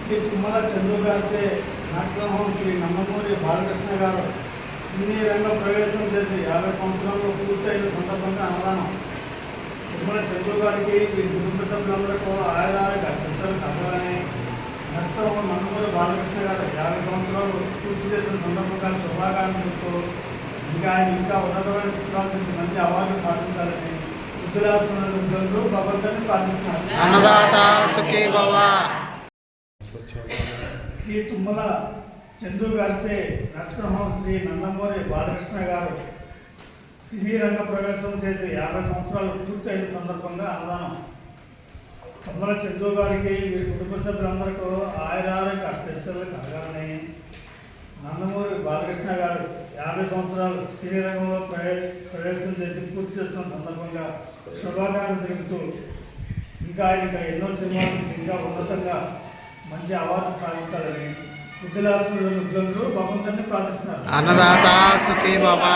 శ్రీ తుమ్మల చంద్రు గారిసే నరసింహం శ్రీ నందమూరి బాలకృష్ణ గారు సినీ రంగ ప్రవేశం చేసి యాభై సంవత్సరాలు పూర్తయిన సందర్భంగా అన్నదానం తుమ్మల చంద్రు గారికి ఈ కుటుంబ సభ్యులందరికీ ఆయుధాలకు అష్టలు కలగాలని నరసింహం నందమూరి బాలకృష్ణ గారు యాభై సంవత్సరాలు పూర్తి చేసిన సందర్భంగా శుభాకాంక్షలతో ఇంకా ఆయన ఇంకా ఉన్నతమైన చిత్రాలు చేసి మంచి అవార్డు సాధించాలని అన్నదాత సుఖీ భవ శ్రీ తుమ్మల చందు గారిసే నరసింహం శ్రీ నందమూరి బాలకృష్ణ గారు సినీ రంగ ప్రవేశం చేసి యాభై సంవత్సరాలు పూర్తయిన సందర్భంగా అన్నదానం. తుమ్మల చందు గారికి వీరి కుటుంబ సభ్యులందరికీ ఆయురారోగ్య అష్టైశ్వర్యాలు కలగాలని నందమూరి బాలకృష్ణ గారు యాభై సంవత్సరాలు సినీ రంగంలో ప్రవే ప్రవేశం చేసి పూర్తి చేస్తున్న సందర్భంగా శుభాకాంక్షలు తెలుపుతూ ఇంకా ఆయన ఇంకా ఎన్నో సినిమాలు ఇంకా ఉన్నతంగా మంచి అవార్డు సాధించాలని వృద్ధులాశ్రులు వృద్ధులందరూ భగవంతుని ప్రార్థిస్తున్నారు. అన్నదాత సుఖీ బాబా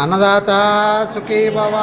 అన్నదాత సుఖీ భవ.